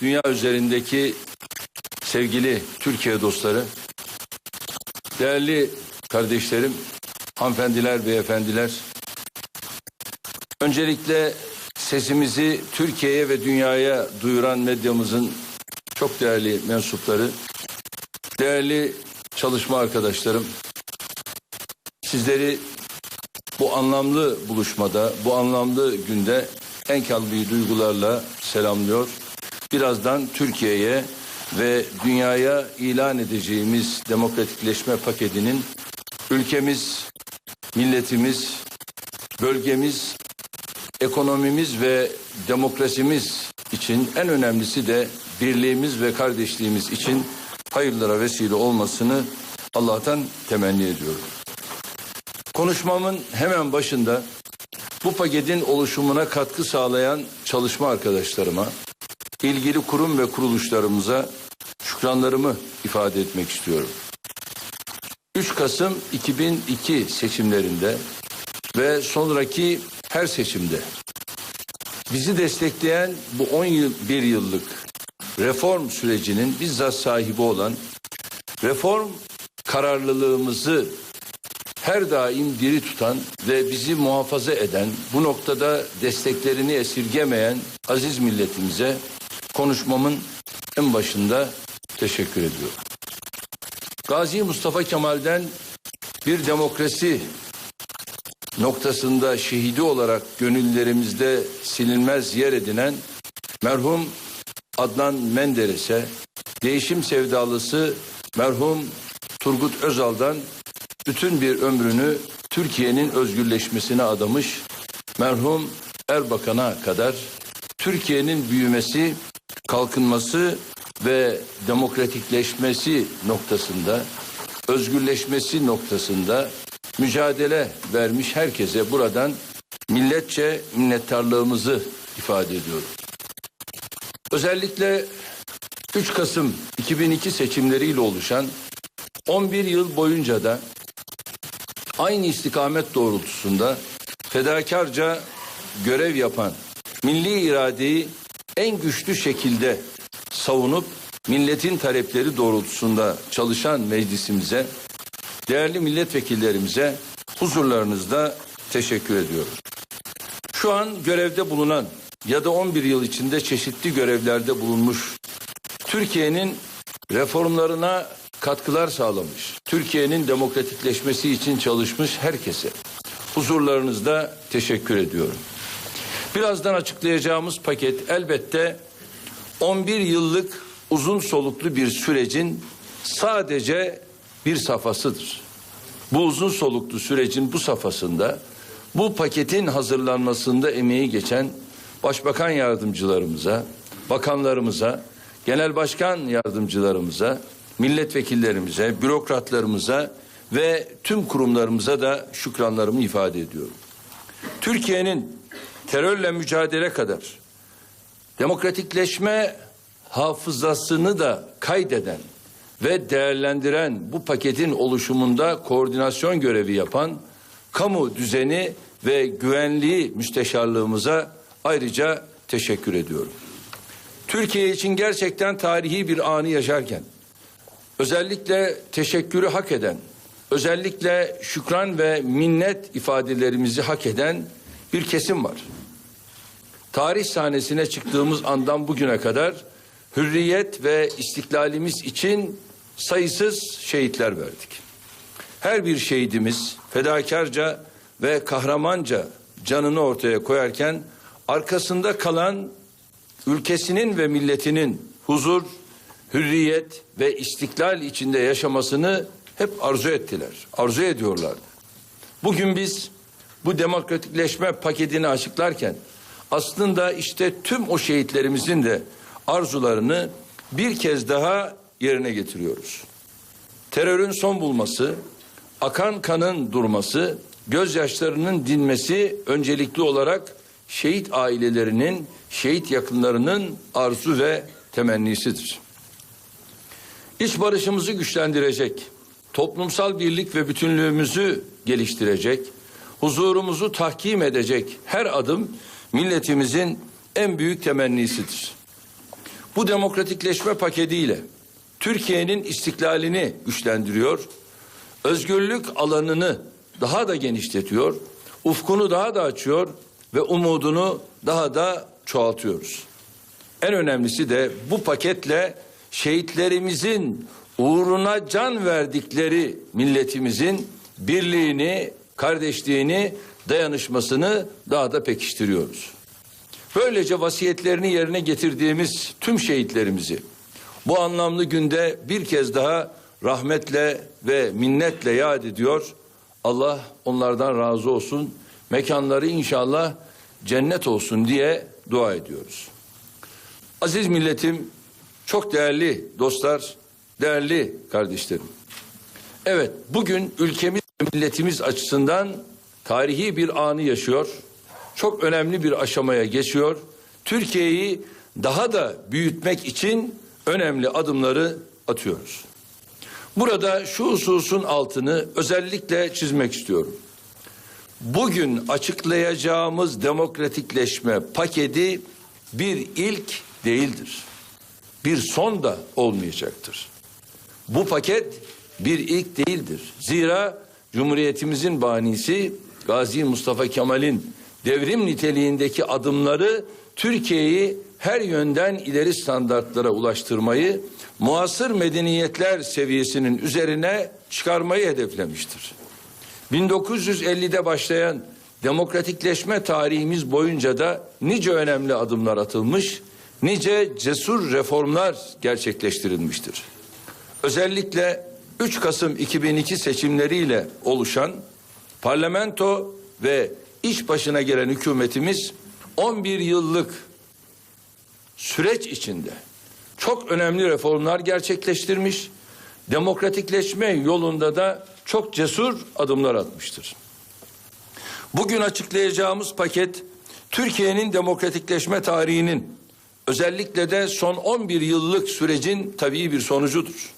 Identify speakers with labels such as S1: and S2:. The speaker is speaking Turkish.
S1: dünya üzerindeki sevgili Türkiye dostları, değerli kardeşlerim, hanımefendiler, beyefendiler, öncelikle sesimizi Türkiye'ye ve dünyaya duyuran medyamızın çok değerli mensupları, değerli çalışma arkadaşlarım, sizleri bu anlamlı buluşmada, bu anlamlı günde en kalbi duygularla selamlıyor. Birazdan Türkiye'ye ve dünyaya ilan edeceğimiz demokratikleşme paketinin ülkemiz, milletimiz, bölgemiz, ekonomimiz ve demokrasimiz için en önemlisi de birliğimiz ve kardeşliğimiz için hayırlara vesile olmasını Allah'tan temenni ediyorum. Konuşmamın hemen başında bu paketin oluşumuna katkı sağlayan çalışma arkadaşlarıma, ilgili kurum ve kuruluşlarımıza şükranlarımı ifade etmek istiyorum. 3 Kasım 2002 seçimlerinde ve sonraki her seçimde bizi destekleyen bu 11 yıllık reform sürecinin bizzat sahibi olan reform kararlılığımızı her daim diri tutan ve bizi muhafaza eden, bu noktada desteklerini esirgemeyen aziz milletimize konuşmamın en başında teşekkür ediyorum. Gazi Mustafa Kemal'den bir demokrasi noktasında şehidi olarak gönüllerimizde silinmez yer edinen merhum Adnan Menderes'e, değişim sevdalısı merhum Turgut Özal'dan bütün bir ömrünü Türkiye'nin özgürleşmesine adamış merhum Erbakan'a kadar Türkiye'nin büyümesi, kalkınması ve demokratikleşmesi noktasında, özgürleşmesi noktasında mücadele vermiş herkese buradan milletçe minnettarlığımızı ifade ediyorum. Özellikle 3 Kasım 2002 seçimleriyle oluşan 11 yıl boyunca da aynı istikamet doğrultusunda fedakarca görev yapan milli iradeyi en güçlü şekilde savunup milletin talepleri doğrultusunda çalışan meclisimize, değerli milletvekillerimize huzurlarınızda teşekkür ediyorum. Şu an görevde bulunan ya da 11 yıl içinde çeşitli görevlerde bulunmuş Türkiye'nin reformlarına katkılar sağlamış, Türkiye'nin demokratikleşmesi için çalışmış herkese huzurlarınızda teşekkür ediyorum. Birazdan açıklayacağımız paket elbette 11 yıllık uzun soluklu bir sürecin sadece bir safhasıdır. Bu uzun soluklu sürecin bu safhasında bu paketin hazırlanmasında emeği geçen başbakan yardımcılarımıza, bakanlarımıza, genel başkan yardımcılarımıza, milletvekillerimize, bürokratlarımıza ve tüm kurumlarımıza da şükranlarımı ifade ediyorum. Türkiye'nin terörle mücadele kadar demokratikleşme hafızasını da kaydeden ve değerlendiren bu paketin oluşumunda koordinasyon görevi yapan kamu düzeni ve güvenliği müsteşarlığımıza ayrıca teşekkür ediyorum. Türkiye için gerçekten tarihi bir anı yaşarken özellikle teşekkürü hak eden, özellikle şükran ve minnet ifadelerimizi hak eden bir kesim var. Tarih sahnesine çıktığımız andan bugüne kadar hürriyet ve istiklalimiz için sayısız şehitler verdik. Her bir şehidimiz fedakarca ve kahramanca canını ortaya koyarken arkasında kalan ülkesinin ve milletinin huzur, hürriyet ve istiklal içinde yaşamasını hep arzu ettiler, arzu ediyorlardı. Bugün biz bu demokratikleşme paketini açıklarken aslında işte tüm o şehitlerimizin de arzularını bir kez daha yerine getiriyoruz. Terörün son bulması, akan kanın durması, gözyaşlarının dinmesi öncelikli olarak şehit ailelerinin, şehit yakınlarının arzu ve temennisidir. İç barışımızı güçlendirecek, toplumsal birlik ve bütünlüğümüzü geliştirecek, huzurumuzu tahkim edecek her adım milletimizin en büyük temennisidir. Bu demokratikleşme paketiyle Türkiye'nin istiklalini güçlendiriyor, özgürlük alanını daha da genişletiyor, ufkunu daha da açıyor ve umudunu daha da çoğaltıyoruz. En önemlisi de bu paketle şehitlerimizin uğruna can verdikleri milletimizin birliğini, kardeşliğini, dayanışmasını daha da pekiştiriyoruz. Böylece vasiyetlerini yerine getirdiğimiz tüm şehitlerimizi bu anlamlı günde bir kez daha rahmetle ve minnetle yad ediyor. Allah onlardan razı olsun. Mekanları inşallah cennet olsun diye dua ediyoruz. Aziz milletim, çok değerli dostlar, değerli kardeşlerim. Evet, bugün ülkemiz milletimiz açısından tarihi bir anı yaşıyor. Çok önemli bir aşamaya geçiyor. Türkiye'yi daha da büyütmek için önemli adımları atıyoruz. Burada şu hususun altını özellikle çizmek istiyorum. Bugün açıklayacağımız demokratikleşme paketi bir ilk değildir. Bir son da olmayacaktır. Bu paket bir ilk değildir. Zira Cumhuriyetimizin banisi Gazi Mustafa Kemal'in devrim niteliğindeki adımları Türkiye'yi her yönden ileri standartlara ulaştırmayı, muasır medeniyetler seviyesinin üzerine çıkarmayı hedeflemiştir. 1950'de başlayan demokratikleşme tarihimiz boyunca da nice önemli adımlar atılmış, nice cesur reformlar gerçekleştirilmiştir. Özellikle 3 Kasım 2002 seçimleriyle oluşan parlamento ve iş başına gelen hükümetimiz 11 yıllık süreç içinde çok önemli reformlar gerçekleştirmiş, demokratikleşme yolunda da çok cesur adımlar atmıştır. Bugün açıklayacağımız paket Türkiye'nin demokratikleşme tarihinin özellikle de son 11 yıllık sürecin tabii bir sonucudur.